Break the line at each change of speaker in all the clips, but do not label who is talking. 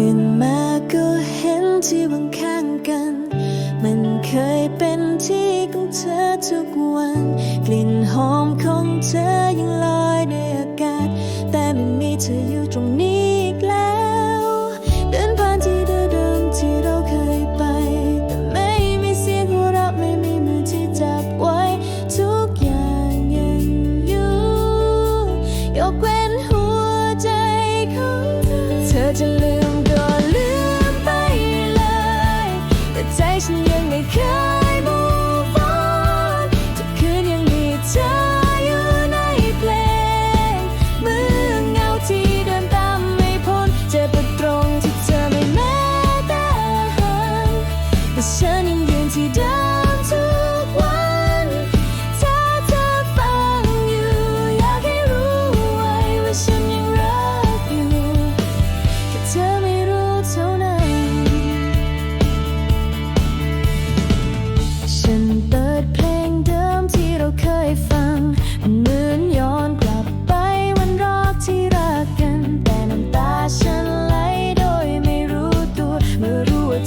ตื่นมาก็เห็นที่บางข้างกัน มันเคยเป็นที่ของเธอทุกวัน กลิ่นหอมของเธอ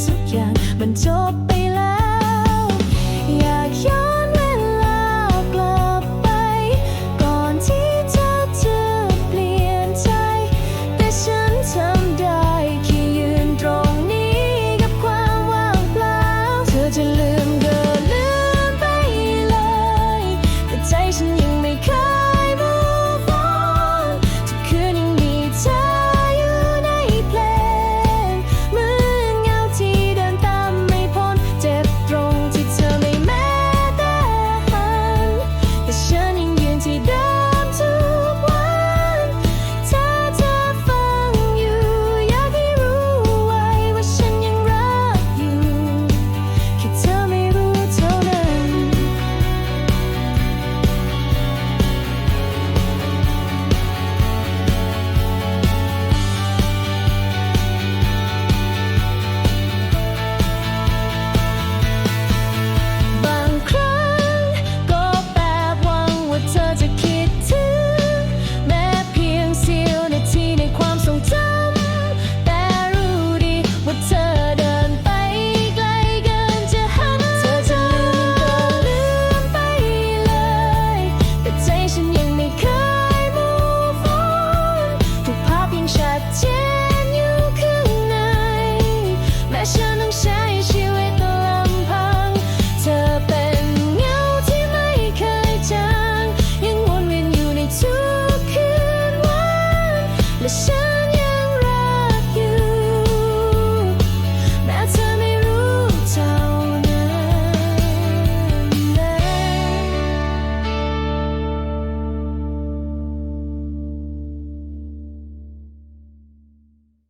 ทุกอย่างมันจบไปแล้ว